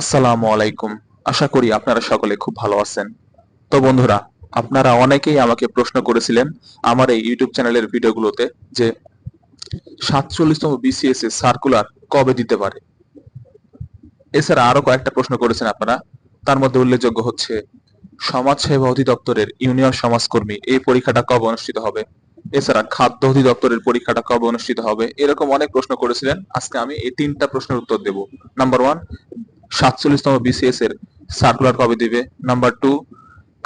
আসসালামু আলাইকুম। আশা করি আপনারা সকলে খুব ভালো আছেন। তো বন্ধুরা, আপনারা অনেকেই আমাকে প্রশ্ন করেছিলেন আমার এই ইউটিউব চ্যানেলের ভিডিওগুলোতে যে সাতচল্লিশতম বিসিএস এর সার্কুলার কবে দিতে পারে? এছাড়া আরও কয়েকটা প্রশ্ন করেছেন আপনারা। তার মধ্যে উল্লেখযোগ্য হচ্ছে সমাজ সেবা অধিদপ্তরের ইউনিয়ন সমাজকর্মী এই পরীক্ষাটা কবে অনুষ্ঠিত হবে? এছাড়া খাদ্য অধিদপ্তরের পরীক্ষাটা কবে অনুষ্ঠিত হবে? এরকম অনেক প্রশ্ন করেছিলেন। আজকে আমি এই তিনটা প্রশ্নের উত্তর দেব। নাম্বার ওয়ান সাতচল্লিশতম বিসিএস এর সার্কুলার কবে দিবে? নাম্বার টু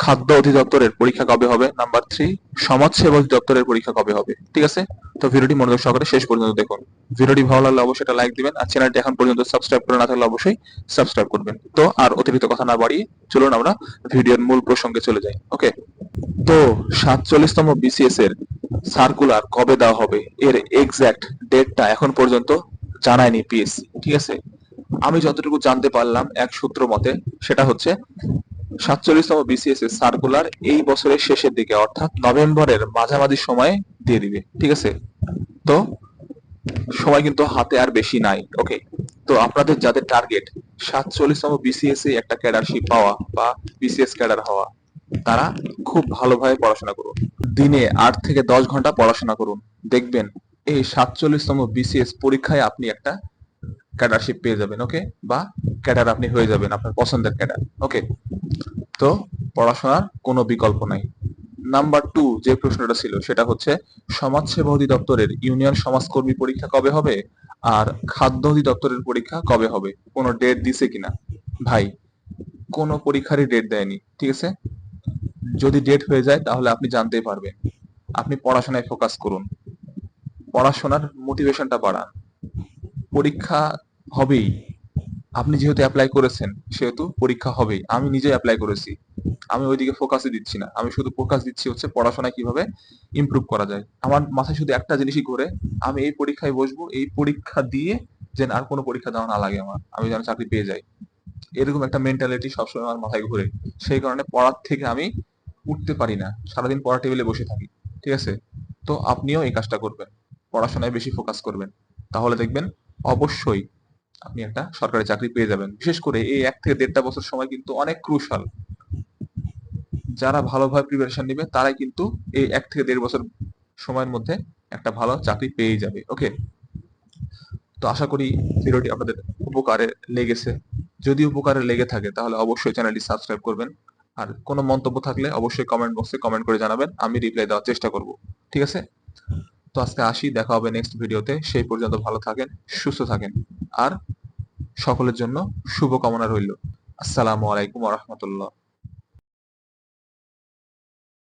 খাদ্য অধিদপ্তরের পরীক্ষা কবে হবে? নাম্বার থ্রি সমাজ সেবা অধিদপ্তরের পরীক্ষা কবে হবে? ঠিক আছে? তো ভিডিওটি মনোযোগ সহকারে শেষ পর্যন্ত দেখুন। ভিডিওটি ভালো লাগলে অবশ্যই একটা লাইক দিবেন আর চ্যানেলটি এখন পর্যন্ত সাবস্ক্রাইব করে না থাকলে অবশ্যই সাবস্ক্রাইব করবেন। তো আর অতিরিক্ত কথা না বাড়িয়ে চলুন আমরা ভিডিওর মূল প্রসঙ্গে চলে যাই। ওকে তো সাতচল্লিশতম বিসিএস এর সার্কুলার কবে দেওয়া হবে? এর এক্সাক্ট ডেটটা এখন পর্যন্ত জানায়নি পিএসসি ঠিক আছে? আমি যতটুকু জানতে পারলাম এক সূত্র মতে, সেটা হচ্ছে সাতচল্লিশতম বিসিএস এর সার্কুলার এই বছরের শেষের দিকে, অর্থাৎ নভেম্বরের মাঝামাঝি সময়ে দিয়ে দিবে, ঠিক আছে? তো সময় কিন্তু হাতে আর বেশি নাই ওকে তো আপনাদের যাদের টার্গেট সাতচল্লিশতম বিসিএস এ একটা ক্যাডারশিপ পাওয়া বা বিসিএস ক্যাডার হওয়া, তারা খুব ভালোভাবে পড়াশোনা করুন। দিনে আট থেকে দশ ঘণ্টা পড়াশোনা করুন। দেখবেন এই সাতচল্লিশতম বিসিএস পরীক্ষায় আপনি একটা ক্যাডারশিপ পেয়ে যাবেন ওকে বা ক্যাডার আপনি হয়ে যাবেন আপনার পছন্দের ক্যাডার ওকে তো পড়াশোনার কোনো বিকল্প নাই। নাম্বার টু যে প্রশ্নটা ছিল, সেটা হচ্ছে সমাজসেবা অধিদপ্তরের ইউনিয়ন সমাজকর্মী পরীক্ষা কবে হবে? আর খাদ্য অধিদপ্তরের পরীক্ষা কবে হবে? কোনো ডেট দিছে কিনা? ভাই, কোনো পরীক্ষারই ডেট দেয়নি, ঠিক আছে? যদি ডেট হয়ে যায়, তাহলে আপনি জানতেই পারবেন। আপনি পড়াশোনায় ফোকাস করুন। পড়াশোনার মোটিভেশনটা বাড়ান। পরীক্ষা হবেই। আপনি যেহেতু অ্যাপ্লাই করেছেন, সেহেতু পরীক্ষা হবেই। আমি নিজে অ্যাপ্লাই করেছি। আমি ওইদিকে ফোকাসই দিচ্ছি না। আমি শুধু ফোকাস দিচ্ছি হচ্ছে পড়াশোনায় কীভাবে ইমপ্রুভ করা যায়। আমার মাথায় শুধু একটা জিনিসই ঘুরে, আমি এই পরীক্ষায় বসবো, এই পরীক্ষা দিয়ে যেন আর কোনো পরীক্ষা দেওয়া না লাগে আমার। আমি যেন চাকরি পেয়ে যাই। এরকম একটা মেন্টালিটি সবসময় আমার মাথায় ঘুরে। সেই কারণে পড়ার থেকে আমি উঠতে পারি না। সারাদিন পড়া টেবিলে বসে থাকি। ঠিক আছে? তো আপনিও এই কাজটা করবেন। পড়াশোনায় বেশি ফোকাস করবেন। তাহলে দেখবেন অবশ্যই আপনি একটা সরকারি চাকরি পেয়ে যাবেন। বিশেষ করে এই এক থেকে দেড়টা বছর সময় কিন্তু অনেক ক্রুশাল যারা ভালোভাবে প্রিপারেশন নেবে, তারাই কিন্তু এই এক থেকে দেড় বছর সময়ের মধ্যে একটা ভালো চাকরি পেয়ে যাবে ওকে তো আশা করি ভিডিওটি আপনাদের উপকারে লেগেছে। যদি উপকারে লেগে থাকে, তাহলে অবশ্যই চ্যানেলটি সাবস্ক্রাইব করবেন। আর কোনো মন্তব্য থাকলে অবশ্যই কমেন্ট বক্সে কমেন্ট করে জানাবেন, আমি রিপ্লাই দেওয়ার চেষ্টা করব, ঠিক আছে? তো আজকে আসি, দেখা হবে নেক্সট ভিডিওতে সেই পর্যন্ত ভালো থাকেন, সুস্থ থাকেন। আর সকলের জন্য শুভকামনা রইল। আসসালামু আলাইকুম রহমতুল্লাহ।